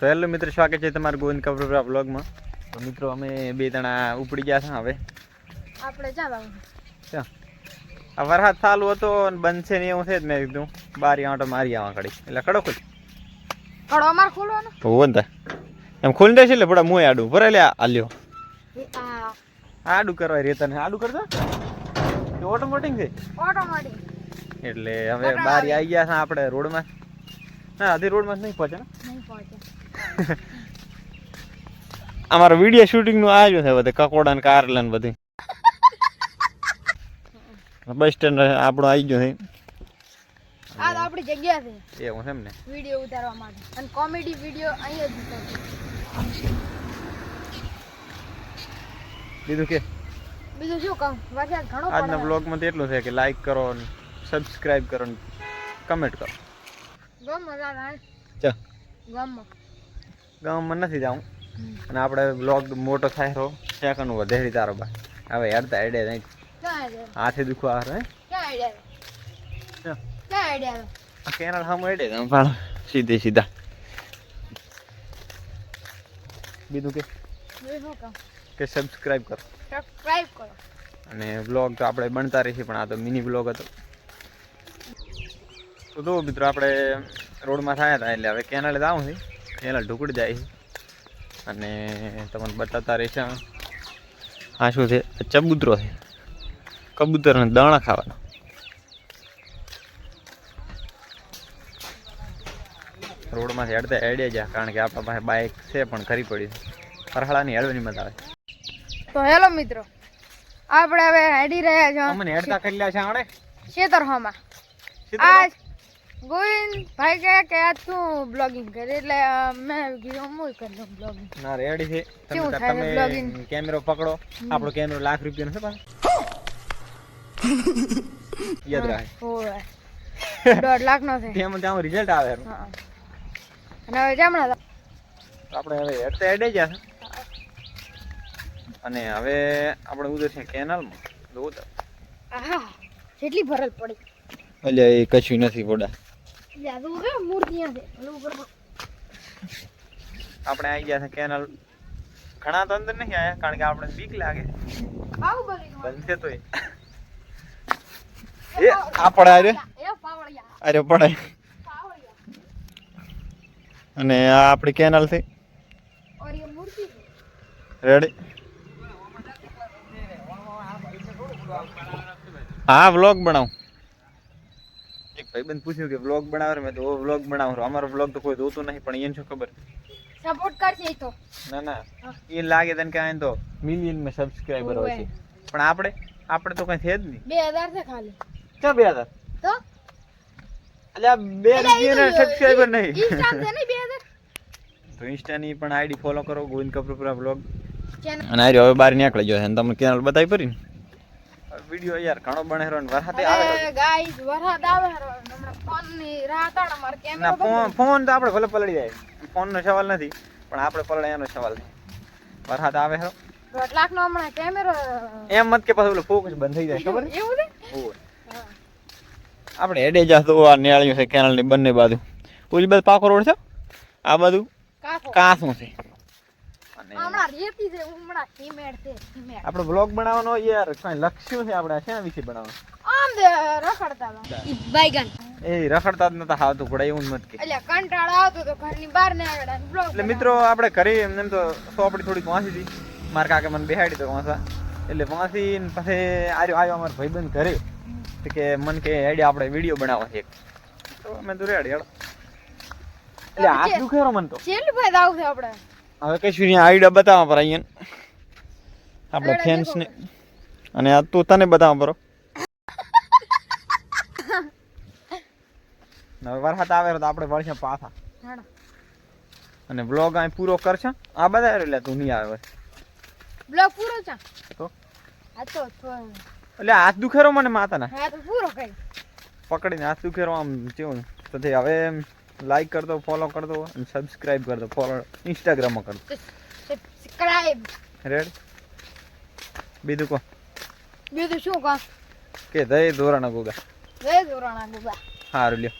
તો હેલો મિત્રો સ્વાગત છે તમારું ગોવિંદ કપડા બ્લોગમાં તો મિત્રો અમે બે જણા ઉપડી ગયા છે હવે. આપણે જવાનું. આ વરસાદ ચાલુ હતો અને બંધ છે ને એવું છે જ મેં કીધું. બારી આંટો મારી આવા કડી એટલે કડો ખુલ. કડો અમાર ખોલવાનો? તો વંતા એમ ખોલી દેશે એટલે પડા મોય આડું. ભરે લે આલ્યો. આડું કરવા રેતા ને. આડું કરતો? ઓટોમેટિક છે. ઓટોમેટિક. એટલે હવે બારી આવી. ગયા છે આપણે રોડમાં. ના હજી રોડમાં જ નહીં પહોંચે ને? નહીં પહોંચે અમારો વીડિયો શૂટિંગનું આવ્યું છે બધે કકોડા ને કારલા ને બધી. બસ સ્ટેન્ડ આપણો આવી ગયો છે. આ તો આપણી જગ્યા છે. એવું છે એમ ને. વીડિયો ઉતારવા માટે. અને કોમેડી વીડિયો અહીંયા જ ઉતારશું બીજું કે? બીજું શું કહું વરસાદ ઘણો આજના બ્લોગમાં તો એટલું છે કે લાઈક કરો ને સબસ્ક્રાઇબ કરો ને કમેન્ટ કરો. ગમ મજા આવે ચાલ ગમ. ગામમાં નથી જાઉં. અને આપણે બ્લોગ મોટો થાય રહો સેકન્ડ વધેરી તારો બા હવે હેડતા હેડે નહીં. હાથે દુખવા આવે હે? આ કેનાલ સામે હેડે તમે પણ સીધે સીધા. બીજું કે? કે સબસ્ક્રાઇબ કરો. સબસ્ક્રાઇબ કરો અને બ્લોગ તો આપણે બનતા રહીએ, પણ આ તો મિની બ્લોગ હતો. તો જો મિત્રો, આપણે રોડમાં થયા હતા એટલે હવે કેનાલે જવું છે. કેનાલ ઢુકડી જાય અને તમને બતાતા રહેશે આ શું છે? ચબૂતરો છે. કબૂતરને દાણા ખાવાના. રોડમાંથી હેડતા હેડે જા કારણ કે આપણા પાસે બાઇક છે પણ ખરી પડી છે. પરહાળાની હેડવાની મજા આવે. તો હેલો મિત્રો આપણે હવે હેડી રહ્યા છો અમને હેડતા કરી લ્યા છે આણે. શેતરહોમાં? આજ ગોવિંદ ભાઈ કહે કે આજ તું બ્લોગિંગ કરે? એટલે મેં કીધું હું કરી દઉં બ્લોગિંગ ના રેડી છે. તમે તમે કેમેરો પકડો. આપણો કેમેરો લાખ રૂપિયાનો છે પાછો. યાદ રાખ. ઓય દોઢ લાખ નો છે. તેમ તેમ રિઝલ્ટ આવે હા. અને હવે જમણા આપણે હવે હેડતા હેડે ગયા અને હવે આપણે ઉધર છે કેનાલમાં. તો ઉતર આહા કેટલી ભરલ પડી. એટલે એ કશું નથી પોડા આપણે આવી ગયા છે કેનલ. ઘણા તો અંદર નહીં આવ્યા કારણ કે આપણે બીક લાગે. બનશે તો એ. આપણે અરે અરે પડે અને આ આપણી કેનલ છે. રેડી હા વ્લોગ બનાવું. ભાઈબંધ પૂછ્યું કે વ્લોગ બનાવો મેં તો વ્લોગ બનાવું અમારો વ્લોગ તો કોઈ જોતું નહીં પણ એને શું ખબર? સપોર્ટ કરશે તો. ના ના. એ લાગે તને કે તો મિલિયનમાં સબસ્ક્રાઇબર હોય છે. પણ આપણે આપણે તો કઈ છે જ નહીં. 2000 છે ખાલી. ક્યાં 2000 તો? અલ્યા બે રૂપિયાના સબસ્ક્રાઇબર નહીં. ઇન્સ્ટા છે ને 2000 તો ઇન્સ્ટા ની પણ આઈડી ફોલો કરો ગોવિંદ પર વ્લોગ અને આ હવે બહાર નીકળી ગયો છે. તમને કેનલ બતાવી પડી ને? વીડિયો યાર ઘણો બનેરો ને વરસાદ આવે ગાઈસ વરસાદ આવે હમણાં ફોનની રાત આડ માર કેમેરો ફોન ફોન તો આપણે ભલે પલળી જાય. ફોન નો સવાલ નથી પણ આપણે પલળ્યાનો સવાલ છે. વરસાદ આવે હરો દોઢ લાખ નો હમણાં કેમેરો એમ મત કે પાછું ફોકસ બંધ થઈ જાય ખબર એવું છે? આપણે હેડે જા તો આ નેળિયું છે કેનાલની બંને બાજુ. ઓલી બાજુ પાકો રોડ છે? આ બાજુ કાસું છે. આપણો બ્લોગ બનાવવાનો યાર કઈ લક્ષ્યું છે આપણે શેના વિશે બનાવવાનું? આમ દે રખડતા ઈ બાઈગન એ રખડતા જ નતા હાવતું ઘોડા એવું મત કે. એટલે કંટાળો આવતો તો ઘરની બહાર ને આવ્યા બ્લોગ એટલે મિત્રો આપણે ઘરે એમ એમ તો સોપડી થોડીક વાંચી હતી. મારા કાકે મને બેહાડી તો વાંસા એટલે વાંસી ને પછી આર્યો આવ્યો અમારો ભાઈબંધ ઘરે. તો કે મન કે હેડી આપણે વીડિયો બનાવવા છે તો મેં તો રેડી હેડો. એટલે આ દુખેરો મન તો? છેલ્લી ભાઈ આવું છે આપણે. હવે કશું નહીં આઈડિયા બતાવવા પર અહીંયા આપણે ફેન્સને ફેન્સ ને અને આ તું તને બતાવવા પરો હવે વરસાદ આવે તો આપણે વળશે પાછા. અને બ્લોગ અહીં પૂરો કરશે. આ બધા એટલે તું નહીં આવે બ્લોગ પૂરો છે? તો? એટલે હાથ દુખેરો મને માતાના. હા પૂરો કરી. પકડીને હાથ દુખેરો આમ કેવું તો તે હવે લાઈક કરતો ફોલો કરતો અને સબસ્ક્રાઇબ કરતો ફોલો ઇન્સ્ટાગ્રામમાં કરતો સબસ્ક્રાઇબ રેડ બીજું કો બીજું શું કહો? કે દય ધોરાણા ગોગા. દય ધોરણા ગોગા. સારું લ્યો.